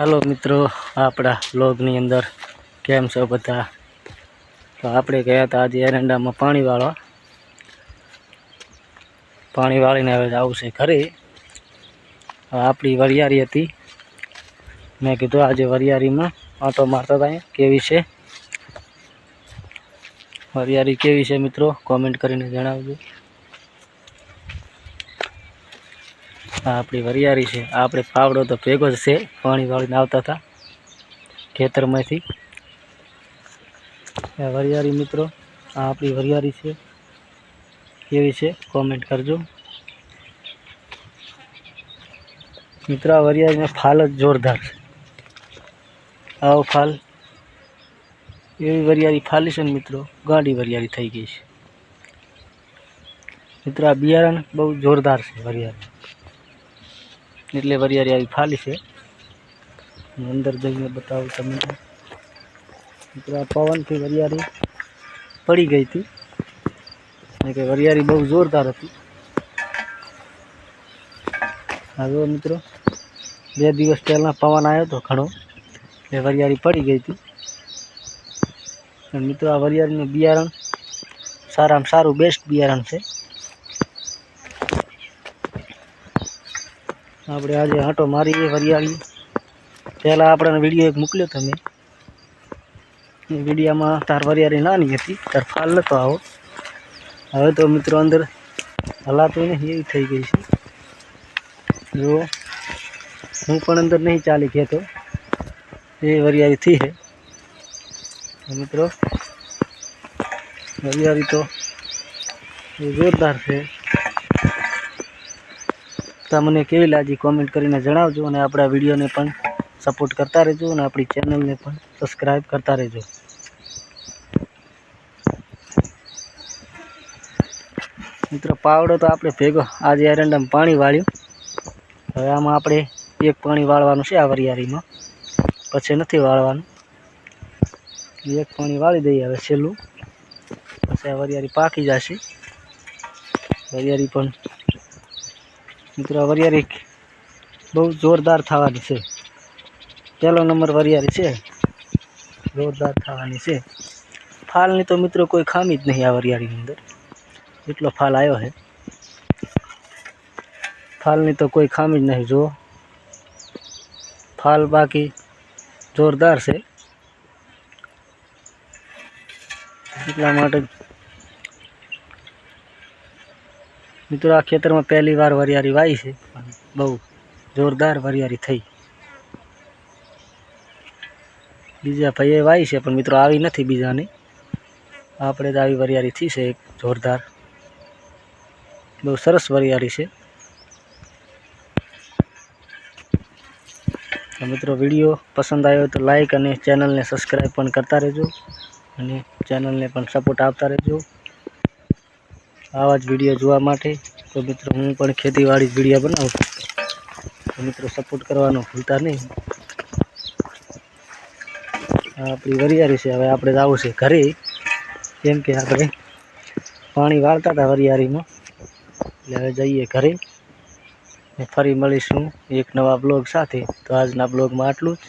હાલો મિત્રો, આપણા બ્લોગની અંદર કેમ છો બધા? તો આપણે ગયા હતા આજે એરંડામાં પાણી વાળવા. પાણી વાળીને હવે જવું છે ઘરે. આપણી વરિયારી હતી. મેં કીધું આજે વરિયારીમાં આંટો મારતા હતા કેવી છે? વરિયારી કેવી છે મિત્રો? કોમેન્ટ કરીને જણાવજો. આ આપણી વરિયારી છે. આપણે પાવડો તો ભેગો જ છે. પાણી વાળીને આવતા હતા ખેતરમાંથી. વરિયારી મિત્રો, આ આપણી વરિયારી છે. કેવી છે? કોમેન્ટ કરજો. મિત્રો, આ વરિયારીનો ફાલ જ જોરદાર છે. આવો ફાલ. એવી વરિયાળી ફાલી છે ને મિત્રો, ગાંડી વરિયાળી થઈ ગઈ છે. મિત્રો, આ બિયારણ બહુ જોરદાર છે વરિયાળી. એટલે વરિયારી આવી ફાલી છે. અંદર જઈને બતાવું તમને. આ પવનથી વરિયાળી પડી ગઈ હતી. અને કે વરિયાળી બહુ જોરદાર હતી. હવે મિત્રો, બે દિવસ પહેલાં પવન આવ્યો હતો ઘણો. એટલે વરિયાળી પડી ગઈ હતી. મિત્રો, આ વરિયાળીનું બિયારણ સારામાં સારું બેસ્ટ બિયારણ છે. આપણે આજે આંટો મારીએ, વરિયાળી. પહેલાં આપણને વીડિયો એક મોકલ્યો તમે. એ વિડીયામાં તાર વરિયાળી નાની હતી, તાર ફાલ નહોતો આવો. હવે તો મિત્રો અંદર હલાતું નહીં, એવી થઈ ગઈ છે. જો હું પણ અંદર નહીં ચાલી કહેતો એ વરિયાળી થઈ છે મિત્રો, વરિયાળી તો જોરદાર છે. તમને કેવી લાગી કોમેન્ટ કરીને જણાવજો અને આપણા વિડીયોને પણ સપોર્ટ કરતા રહેજો અને આપણી ચેનલને પણ સબસ્ક્રાઈબ કરતા રહેજો. મિત્રો, પાવડો તો આપણે ભેગો આજે એરંડામાં પાણી વાળ્યું. હવે આમાં આપણે એક પાણી વાળવાનું છે આ વરિયાળીમાં. પછી નથી વાળવાનું. એક પાણી વાળી દઈએ હવે છેલ્લું. પછી આ વરિયાળી પાકી જશે. વરિયાળી પણ મિત્રો વરિયારી બહુ જોરદાર થવાની છે. પહેલો નંબર વરિયાળી છે. જોરદાર થવાની છે. ફાલની તો મિત્રો કોઈ ખામી જ નહીં આ વરિયાળીની અંદર. એટલો ફાલ આવ્યો છે. ફાલની તો કોઈ ખામી જ નહીં, જુઓ. ફાલ બાકી જોરદાર છે. એટલા માટે મિત્રો, આ ખેતરમાં પહેલી વાર વરિયારી વાવી છે. બહુ જોરદાર વરિયારી થઈ. બીજા ભાઈએ વાઈ છે, પણ મિત્રો, આવી નથી બીજાની. આપણે જ આવી વરિયાળી થઈ છે, એક જોરદાર. બહુ સરસ વરિયારી છે. મિત્રો, વીડિયો પસંદ આવ્યો તો લાઈક અને ચેનલને સબસ્ક્રાઈબ પણ કરતા રહેજો. અને ચેનલને પણ સપોર્ટ આપતા રહેજો. આવા જ વીડિયો જોવા માટે તો મિત્રો હું પણ ખેતીવાડી વીડિયો બનાવું. તો મિત્રો સપોર્ટ કરવાનો ભૂલતા નહીં. આપણી વરિયાળી છે, હવે આપણે જવું છે ઘરે. કેમ કે આપણે પાણી વાળતા હતા વરિયાળીમાં. એટલે હવે જઈએ ઘરે ફરી મળીશું એક નવા બ્લોગ સાથે. તો આજના બ્લોગમાં આટલું જ.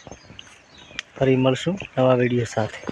ફરી મળશું નવા વીડિયો સાથે.